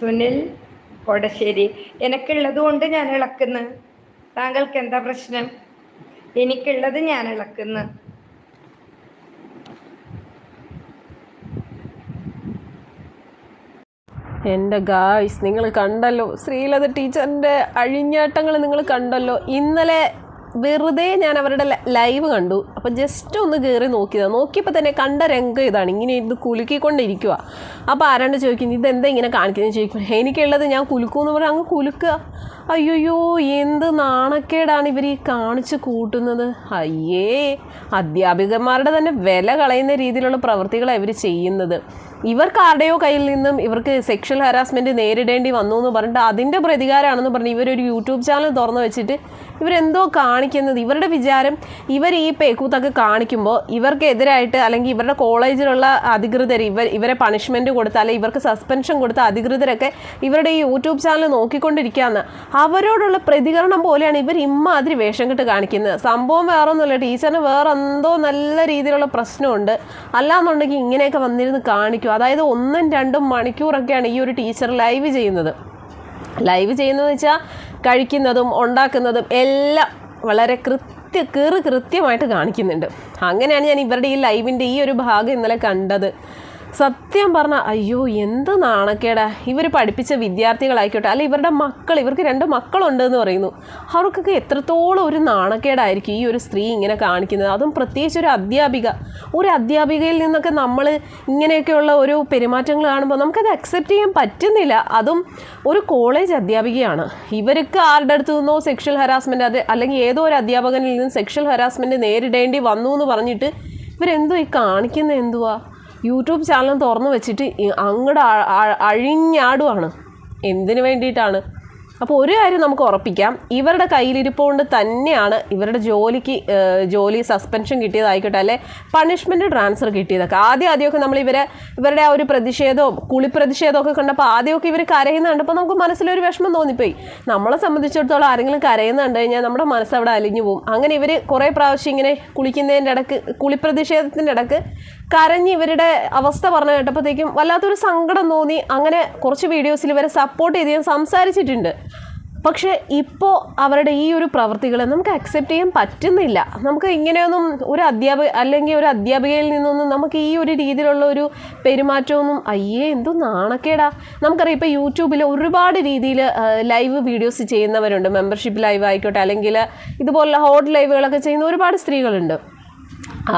സുനിൽ കൊടശ്ശേരി. എനിക്കുള്ളത് കൊണ്ട് ഞാൻ ഇളക്കുന്നു. താങ്കൾക്ക് എന്താ പ്രശ്നം? എനിക്കുള്ളത് ഞാൻ ഇളക്കുന്നു. എന്റെ ഗായ്സ് നിങ്ങൾ കണ്ടല്ലോ. ശ്രീലത ടീച്ചറിന്റെ അഴിഞ്ഞാട്ടങ്ങൾ നിങ്ങൾ കണ്ടല്ലോ. ഇന്നലെ വെറുതെ ഞാൻ അവരുടെ ലൈവ് കണ്ടു. അപ്പം ജസ്റ്റ് ഒന്ന് കയറി നോക്കിയതാണ് നോക്കിയപ്പോൾ തന്നെ കണ്ട രംഗം ഇതാണ്. ഇങ്ങനെ ഇത് കുലുക്കിക്കൊണ്ടിരിക്കുക അപ്പോൾ ആരാണ്ട് ചോദിക്കുന്നത്? ഇതെന്താ ഇങ്ങനെ കാണിക്കുന്നത്? ചോദിക്കും എനിക്കുള്ളത് ഞാൻ കുലുക്കുമെന്ന് പറഞ്ഞാൽ അങ്ങ് കുലുക്കുക. അയ്യോയ്യോ എന്ത് നാണക്കേടാണ് ഇവർ ഈ കാണിച്ച് കൂട്ടുന്നത്. അയ്യേ അധ്യാപികന്മാരുടെ തന്നെ വില കളയുന്ന രീതിയിലുള്ള പ്രവൃത്തികളാണ് ഇവർ ചെയ്യുന്നത്. ഇവർക്ക് ആരുടെയോ കയ്യിൽ നിന്നും ഇവർക്ക് സെക്ഷൽ ഹരാസ്മെന്റ് നേരിടേണ്ടി വന്നു എന്ന് പറഞ്ഞിട്ട് അതിന്റെ പ്രതികാരമാണെന്ന് പറഞ്ഞ് ഇവരൊരു യൂട്യൂബ് ചാനൽ തുറന്നു വെച്ചിട്ട് ഇവരെന്തോ കാണിക്കുന്നത്? ഇവരുടെ വിചാരം ഇവർ ഈ പേക്കൂത്തൊക്കെ കാണിക്കുമ്പോൾ ഇവർക്കെതിരായിട്ട് അല്ലെങ്കിൽ ഇവരുടെ കോളേജിലുള്ള അധികൃതർ ഇവർ ഇവരെ പണിഷ്മെന്റ് കൊടുത്ത അല്ലെങ്കിൽ ഇവർക്ക് സസ്പെൻഷൻ കൊടുത്ത അധികൃതരൊക്കെ ഇവരുടെ ഈ യൂട്യൂബ് ചാനൽ നോക്കിക്കൊണ്ടിരിക്കുകയെന്ന് അവരോടുള്ള പ്രതികരണം പോലെയാണ് ഇവർ ഇമ്മാതിരി വേഷം കെട്ട് കാണിക്കുന്നത്. സംഭവം വേറെ ഒന്നുമില്ല ടീച്ചറിന് വേറെ എന്തോ നല്ല രീതിയിലുള്ള പ്രശ്നമുണ്ട്. അല്ലാന്നുണ്ടെങ്കിൽ ഇങ്ങനെയൊക്കെ വന്നിരുന്ന് കാണിക്കും. അതായത് ഒന്നും രണ്ടും മണിക്കൂറൊക്കെയാണ് ഈ ഒരു ടീച്ചർ ലൈവ് ചെയ്യുന്നത്. ലൈവ് ചെയ്യുന്നതെന്ന് വെച്ചാൽ കഴിക്കുന്നതും ഉണ്ടാക്കുന്നതും എല്ലാം വളരെ കൃത്യ കീറ് കൃത്യമായിട്ട് കാണിക്കുന്നുണ്ട്. അങ്ങനെയാണ് ഞാൻ ഇവരുടെ ഈ ലൈവിന്റെ ഈ ഒരു ഭാഗം ഇന്നലെ കണ്ടത്. സത്യം പറഞ്ഞാൽ അയ്യോ എന്ത് നാണക്കേടാ. ഇവർ പഠിപ്പിച്ച വിദ്യാർത്ഥികളായിക്കോട്ടെ അല്ല ഇവരുടെ മക്കൾ ഇവർക്ക് രണ്ട് മക്കളുണ്ട് എന്ന് പറയുന്നു. അവർക്കൊക്കെ എത്രത്തോളം ഒരു നാണക്കേടായിരിക്കും ഈ ഒരു സ്ത്രീ ഇങ്ങനെ കാണിക്കുന്നത്. അതും പ്രത്യേകിച്ച് ഒരു അധ്യാപിക. ഒരു അധ്യാപികയിൽ നിന്നൊക്കെ നമ്മൾ ഇങ്ങനെയൊക്കെയുള്ള ഒരു പെരുമാറ്റങ്ങൾ കാണുമ്പോൾ നമുക്കത് അക്സെപ്റ്റ് ചെയ്യാൻ പറ്റുന്നില്ല. അതും ഒരു കോളേജ് അധ്യാപികയാണ്. ഇവർക്ക് ആരുടെ അടുത്തു നിന്നോ സെക്ഷൽ ഹരാസ്മെന്റ് അത് അല്ലെങ്കിൽ ഏതോ ഒരു അധ്യാപകനിൽ നിന്ന് സെക്ഷൽ ഹരാസ്മെന്റ് നേരിടേണ്ടി വന്നു എന്ന് പറഞ്ഞിട്ട് ഇവരെന്തോ ഈ കാണിക്കുന്നത് എന്തുവാ? യൂട്യൂബ് ചാനൽ തുറന്നു വെച്ചിട്ട് അങ്ങോട്ട് അഴിഞ്ഞാടുവാണ്. എന്തിനു വേണ്ടിയിട്ടാണ്? അപ്പോൾ ഒരു കാര്യം നമുക്ക് ഉറപ്പിക്കാം. ഇവരുടെ കയ്യിലിരിപ്പ് കൊണ്ട് തന്നെയാണ് ഇവരുടെ ജോലിക്ക് ജോലി സസ്പെൻഷൻ കിട്ടിയതായിക്കോട്ടെ അല്ലെ പണിഷ്മെന്റ് ട്രാൻസ്ഫർ കിട്ടിയതൊക്കെ. ആദ്യം ആദ്യമൊക്കെ നമ്മൾ ഇവരെ ഇവരുടെ ആ ഒരു പ്രതിഷേധവും കുളിപ്രതിഷേധമൊക്കെ കണ്ടപ്പോൾ ആദ്യമൊക്കെ ഇവർ കരയുന്ന കണ്ടപ്പോൾ നമുക്ക് മനസ്സിലൊരു വിഷമം തോന്നിപ്പോയി. നമ്മളെ സംബന്ധിച്ചിടത്തോളം ആരെങ്കിലും കരയുന്ന കണ്ടു കഴിഞ്ഞാൽ നമ്മുടെ മനസ്സ് അവിടെ അലിഞ്ഞു പോകും. അങ്ങനെ ഇവർ കുറേ പ്രാവശ്യം ഇങ്ങനെ കുളിക്കുന്നതിന്റെ ഇടയ്ക്ക് കുളിപ്രതിഷേധത്തിന്റെ ഇടയ്ക്ക് കരഞ്ഞ് ഇവരുടെ അവസ്ഥ പറഞ്ഞു കേട്ടപ്പോഴത്തേക്കും വല്ലാത്തൊരു സങ്കടം തോന്നി. അങ്ങനെ കുറച്ച് വീഡിയോസിൽ ഇവരെ സപ്പോർട്ട് ചെയ്ത് സംസാരിച്ചിട്ടുണ്ട്. പക്ഷേ ഇപ്പോൾ അവരുടെ ഈ ഒരു പ്രവൃത്തികളെ നമുക്ക് അക്സെപ്റ്റ് ചെയ്യാൻ പറ്റുന്നില്ല. നമുക്ക് ഇങ്ങനെയൊന്നും ഒരു അധ്യാപക അല്ലെങ്കിൽ ഒരു അധ്യാപികയിൽ നിന്നൊന്നും നമുക്ക് ഈ ഒരു രീതിയിലുള്ള ഒരു പെരുമാറ്റമൊന്നും അയ്യേ എന്തോ നാണക്കേടാ. നമുക്കറിയാം ഇപ്പോൾ യൂട്യൂബിൽ ഒരുപാട് രീതിയിൽ ലൈവ് വീഡിയോസ് ചെയ്യുന്നവരുണ്ട്. മെമ്പർഷിപ്പ് ലൈവ് ആയിക്കോട്ടെ അല്ലെങ്കിൽ ഇതുപോലുള്ള ഹോട്ട് ലൈവുകളൊക്കെ ചെയ്യുന്ന ഒരുപാട് സ്ത്രീകളുണ്ട്.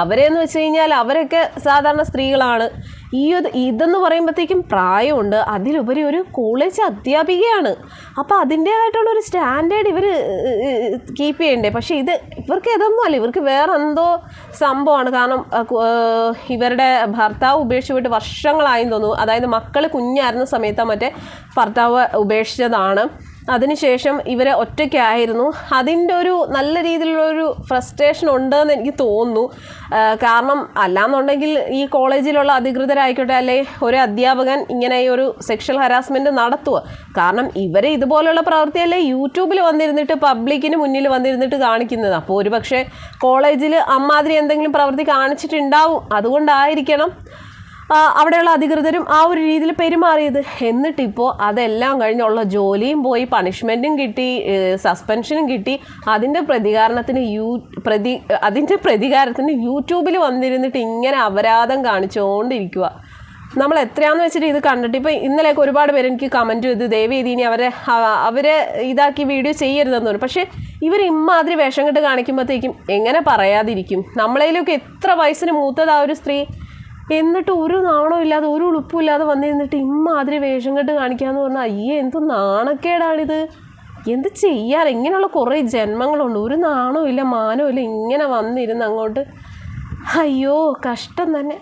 അവരെന്ന് വെച്ച് കഴിഞ്ഞാൽ അവരൊക്കെ സാധാരണ സ്ത്രീകളാണ്. ഈ ഒരു ഇതെന്ന് പറയുമ്പോഴത്തേക്കും പ്രായമുണ്ട്. അതിലുപരി ഒരു കോളേജ് അധ്യാപികയാണ്. അപ്പോൾ അതിന്റേതായിട്ടുള്ള ഒരു സ്റ്റാൻഡേർഡ് ഇവർ കീപ്പ് ചെയ്യണ്ടേ. പക്ഷേ ഇത് ഇവർക്ക് ഇതൊന്നും അല്ല. ഇവർക്ക് വേറെ എന്തോ സംഭവമാണ്. കാരണം ഇവരുടെ ഭർത്താവ് ഉപേക്ഷിച്ച് പോയിട്ട് വർഷങ്ങളായെന്ന് തോന്നുന്നു. അതായത് മക്കൾ കുഞ്ഞായിരുന്ന സമയത്ത് മറ്റേ ഭർത്താവ് ഉപേക്ഷിച്ചതാണ്. അതിനുശേഷം ഇവരെ ഒറ്റയ്ക്കായിരുന്നു. അതിന്റെ ഒരു നല്ല രീതിയിലുള്ളൊരു ഫ്രസ്ട്രേഷൻ ഉണ്ടെന്ന് എനിക്ക് തോന്നുന്നു. കാരണം അല്ലാന്നുണ്ടെങ്കിൽ ഈ കോളേജിലുള്ള അധികൃതരായിക്കോട്ടെ അല്ലെ ഒരു അധ്യാപകൻ ഇങ്ങനെ ഈ ഒരു സെക്ഷൽ ഹരാസ്മെന്റ് നടത്തുക. കാരണം ഇവരെ ഇതുപോലുള്ള പ്രവൃത്തിയല്ലേ യൂട്യൂബിൽ വന്നിരുന്നിട്ട് പബ്ലിക്കിന് മുന്നിൽ വന്നിരുന്നിട്ട് കാണിക്കുന്നത്. അപ്പോൾ ഒരു പക്ഷേ കോളേജിൽ അമ്മാതിരി എന്തെങ്കിലും പ്രവൃത്തി കാണിച്ചിട്ടുണ്ടാവും. അതുകൊണ്ടായിരിക്കണം അവിടെയുള്ള അധികൃതരും ആ ഒരു രീതിയിൽ പെരുമാറിയത്. എന്നിട്ടിപ്പോൾ അതെല്ലാം കഴിഞ്ഞുള്ള ജോലിയും പോയി പണിഷ്മെന്റും കിട്ടി സസ്പെൻഷനും കിട്ടി. അതിന്റെ പ്രതികാരണത്തിന് യൂ പ്രതി അതിന്റെ പ്രതികാരത്തിന് യൂട്യൂബിൽ വന്നിരുന്നിട്ട് ഇങ്ങനെ അപരാധം കാണിച്ചുകൊണ്ടിരിക്കുക നമ്മൾ എത്രയാണെന്ന് വെച്ചിട്ട് ഇത് കണ്ടിട്ട് ഇപ്പോൾ ഇന്നലെയൊക്കെ ഒരുപാട് പേര് എനിക്ക് കമന്റ് ചെയ്ത്. ദയവ് ഇനി അവരെ അവരെ ഇതാക്കി വീഡിയോ ചെയ്യരുതെന്ന് പറഞ്ഞു. പക്ഷേ ഇവർ ഇമ്മാതിരി വേഷം കെട്ട് കാണിക്കുമ്പോഴത്തേക്കും എങ്ങനെ പറയാതിരിക്കും? നമ്മളതിലൊക്കെ എത്ര വയസ്സിന് മൂത്തത് ആ ഒരു സ്ത്രീ? എന്നിട്ട് ഒരു നാണവും ഇല്ലാതെ ഒരു ഉളുപ്പും ഇല്ലാതെ വന്നിരുന്നിട്ട് ഇമ്മാതിരി വേഷം കെട്ട് കാണിക്കാന്ന് പറഞ്ഞാൽ അയ്യേ എന്ത് നാണക്കേടാണിത്? എന്ത് ചെയ്യാൻ ഇങ്ങനെയുള്ള കുറേ ജന്മങ്ങളുണ്ട്. ഒരു നാണവും ഇല്ല മാനവും ഇല്ല ഇങ്ങനെ വന്നിരുന്ന് അങ്ങോട്ട്. അയ്യോ കഷ്ടം തന്നെ.